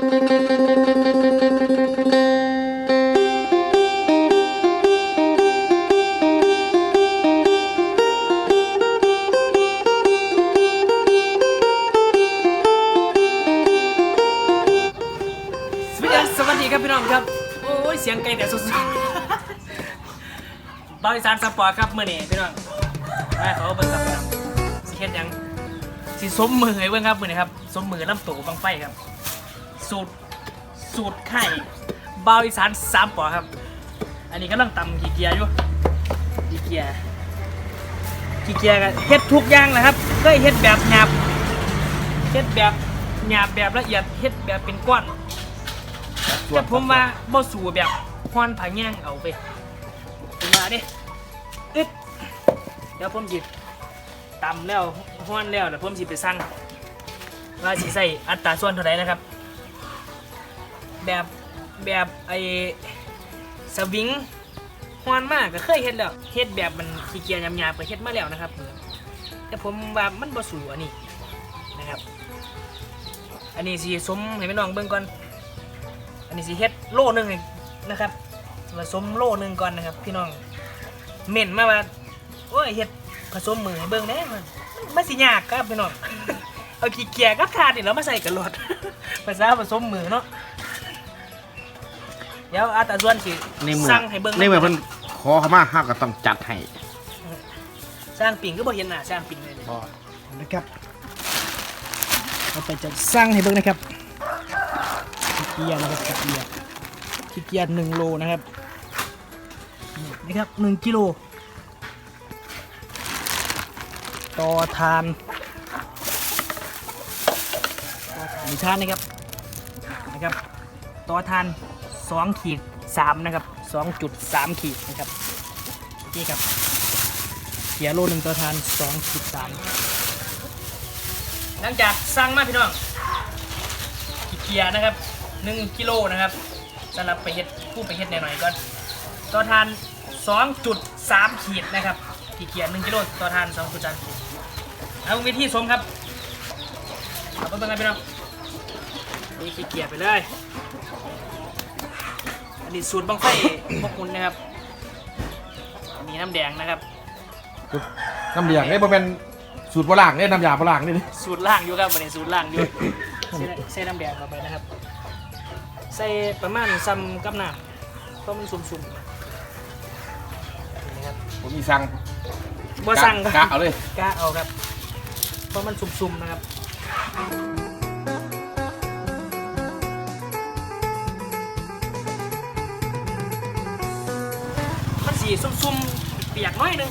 สวัสดีครับพี่น้องครับ โอ้ยเสียงไกลแต่สุดๆบริษัทสปอร์ตครับเมื่อนี้พี่น้องมาเขาเบิ่งครับพี่น้องสิเฮ็ดหยังสิสมมือให้เบิ่งครับมื้อนี้ครับสมมือลำตู่บังไฟครับ สูตรสูตรไข่บาวอีสานสามปอครับ อันนี้กำลังตำขี้เกียจอยู่ขี้เกียจขี้เกียจก็เฮ็ดทุกอย่างนะครับเคยเฮ็ดแบบหยาบเฮ็ดแบบหยาบแบบละเอียดเฮ็ดแบบเป็นก้อนแต่ผมว่าบ่สู่แบบฮอนผาแง่งเอาไปมาเด้อึดเดี๋ยวผมสิตำแล้วฮ้อนแล้วเดี๋ยวผมสิไปสั่งว่าสิใส่อัตราส่วนเท่าไหร่นะครับ แบบแบบไอ้สวิงฮอนมากก็เคยเฮ็ดแล้วเฮ็ดแบบมันขี้เกียจยำๆก็เฮ็ดมาแล้วนะครับแต่ผมว่ามันบ่สู่อันนี้นะครับ อันนี้สิสมให้พี่น้องเบิ่งก่อน อันนี้สิเฮ็ดโลหนึงนะครับผสมโลหนึงก่อนนะครับ พี่น้องเม่นมาว่าโอ้ยเฮ็ดผสมมือให้เบิ่งแน่มันมันสิยากครับพี่น้องเอาขี้เกียจกับทานนี่แล้วมาใส่กันรถภาษาผสมมือเนาะ เดี๋ยวอาตาส่วนสิในเมื่อสั่งให้เบิ่งในเมื่อเพิ่นขอเขามาห้าก็ต้องจัดให้สร้างปิ่งก็บ่เห็นหน้าสร้างปิ่งเลยพอนะครับเราไปจะสร้างให้เบิ่งนะครับขี้เกียจนะครับขี้เกียจขี้เกียจหนึ่งโลนะครับนี่นะครับหนึ่งกิโลต่อทานต่อทานมีทานนะครับนะครับต่อทาน สองขีดสามนะครับสองจุดสามขีดนะครับนี่ครับเกียโลหนึ่งต่อทานสองขีดสามหลังจากสั่งมาพี่น้องขีเกียนะครับ 1กิโลนะครับสำหรับไปเฮ็ดผู้ไปเฮ็ดหน่อยๆก่อนต่อทาน 2.3 ขีดนะครับขีเกีย1กิโลต่อทาน 2.3 ขีดเอาวิธีสมครับเอาไปเบิ่งกันพี่น้องนี่ขีเกียไปเลย อันนี้สูตรบังไฟพวกคุณนะครับมีน้ำแดงนะครับ น้ำเหลียงนี่บ่แม่นสูตรโบราณนี่น้ำยาโบราณนี่นี่สูตรล่างอยู่ครับวันนี้สูตรล่างอยู่ใส่ใส่น้ำแดงเข้าไปนะครับ ใส่ประมาณซ้ำกับน้ำเพราะมันสุ่มๆนี่ครับผมมีสั่งบ่สั่งคกะรับเอาเลย กะเอาครับ เพราะมันสุ่มๆนะครับ มันสีซุ่มๆเปียกน้อยนึง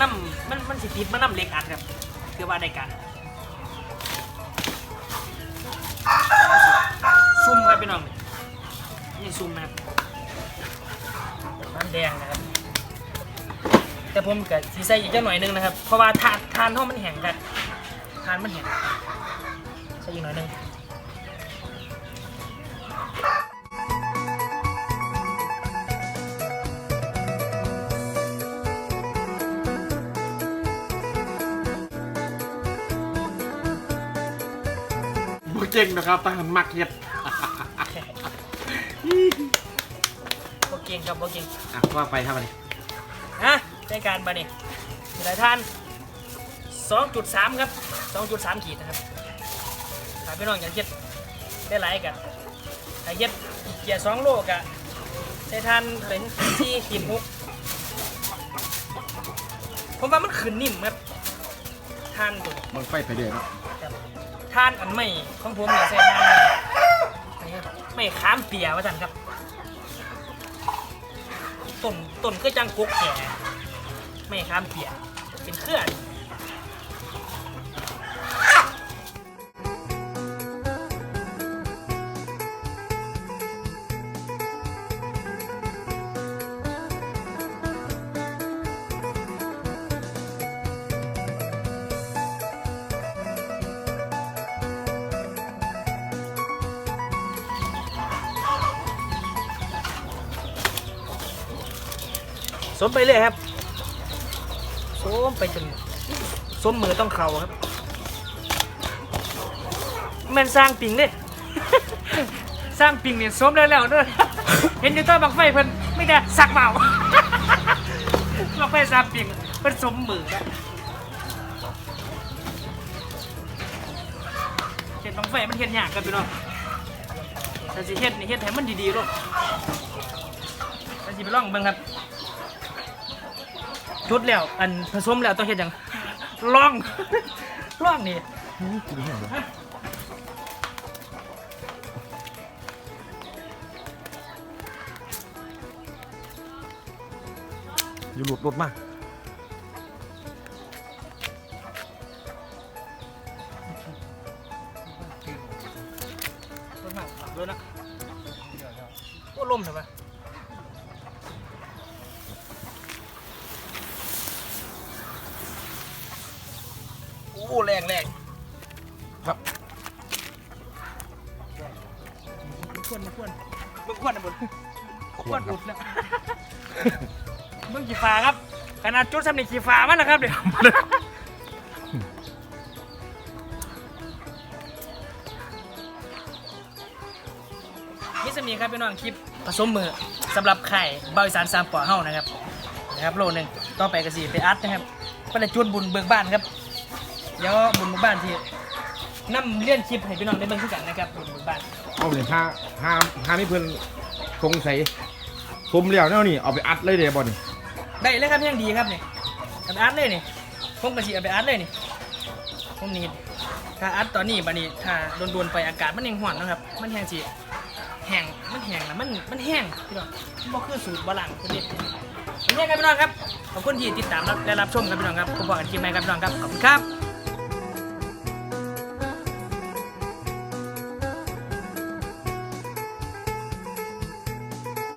น้ำมันมันสิติดมาน้ำเล็กอัดครับคือว่าได้กันซุ่มครับพี่น้องนี่ซุ่มนะครับน้ำแดงนะครับแต่ผมกับสีใส่อีกจักหน่อยนึงนะครับ เพราะว่าทานทานเท่ามันแห้งกันทานมันแห้งใส่อีกหน่อยนึง เก่งนะครับแต่หันมักเฮ็ดโอเก่งครับโอเก่งอะว่าไปครับอันนี้ฮะได้การบานี่มีหลายท่าน 2.3 ครับ 2.3 ขีดนะครับถ้าพี่น้องอยากเฮ็ดได้หลายกันถ้าเฮ็ดเกียร์2โลกะใช้ทานเป็นที่ขีดหกผมว่ามันขึ้นนิ่มครับทานตัวมันไฟไปเรื่อยเนาะครับ ท่านอันใหม่ของผมเนี่ยใช้ทานนี่ครับไม่ค้ามเปียว่าท่านครับต้นต้นก็จังกุกแก่ไม่ค้ามเปียเป็นเครือน สมไปเลยครับสมไปจนสมมือต้องเข่าครับแมันสร้างปิงเด้สร้างปิงเนี่ยสมแล้วแล้วเด้อเห็นอยู่ต้นบังไฟเพิ่นไม่ได้สักเบาบังไฟสร้างปิงเพิ่นสมมือนะเห็นบังไฟมันเห็นยากกันพี่น้องแต่สิเฮ็ดนี่เฮ็ดให้มันดีๆลูกแต่สิไปลองเบิ่งครับ จุดแล้วอันผสมแล้วต้องเฮ็ดหยังลองลองนี่อยู่หลุดรถมากรถมาขับรถนะโอ้ลมใช่ปะโอ้แรงแรงครับมึงควรมึงควรมึงควรนะบุญขคววดรครัอุบดแล้วมึงขี่ฟ้าครับขนาดจุดสำเนีขี่ฟ้ามันนะครับเดี๋ยวนี่จะมีครับพี่น้องคลิปผสมมือสำหรับไข่เบาอีสานสามปอเฮ้านะครับนะครับโลหนึ่งต่อไปกระสีไปอัดนะครับก็เลยจุดบุญเบิกบ้านครับ เดี๋ยวบุญเบิกบ้านที่นํเลื่อนคลิปให้พี่น้องได้เบิ่งขึ้นกันนะครับบุญเบิกบ้านเอาเลยห้าห้าห้านี่เพิ่นสงสัยสมแล้วแน่นี่เอาไปอัดเลยเดี๋ยวบอลนี่ได้เลยครับยังดีครับนี่เอาไปอัดเลยนี่ผมกระสีเอาไปอัดเลยนี่ผมนี่ถ้าอัดตอนนี้บัดนี้ถ้าโดนๆไปอากาศมันยังห่อนนะครับ มันแห้งสิแห้งมันแห้งนะมันมันแห้งพี่น้องมันบ่คือสูตรบลังคนนี้โอเคครับพี่น้องครับขอบคุณที่ติดตามและรับชมครับพี่น้องครับผมบอกกันคลิปใหม่ครับพี่น้องครับขอบคุณครับ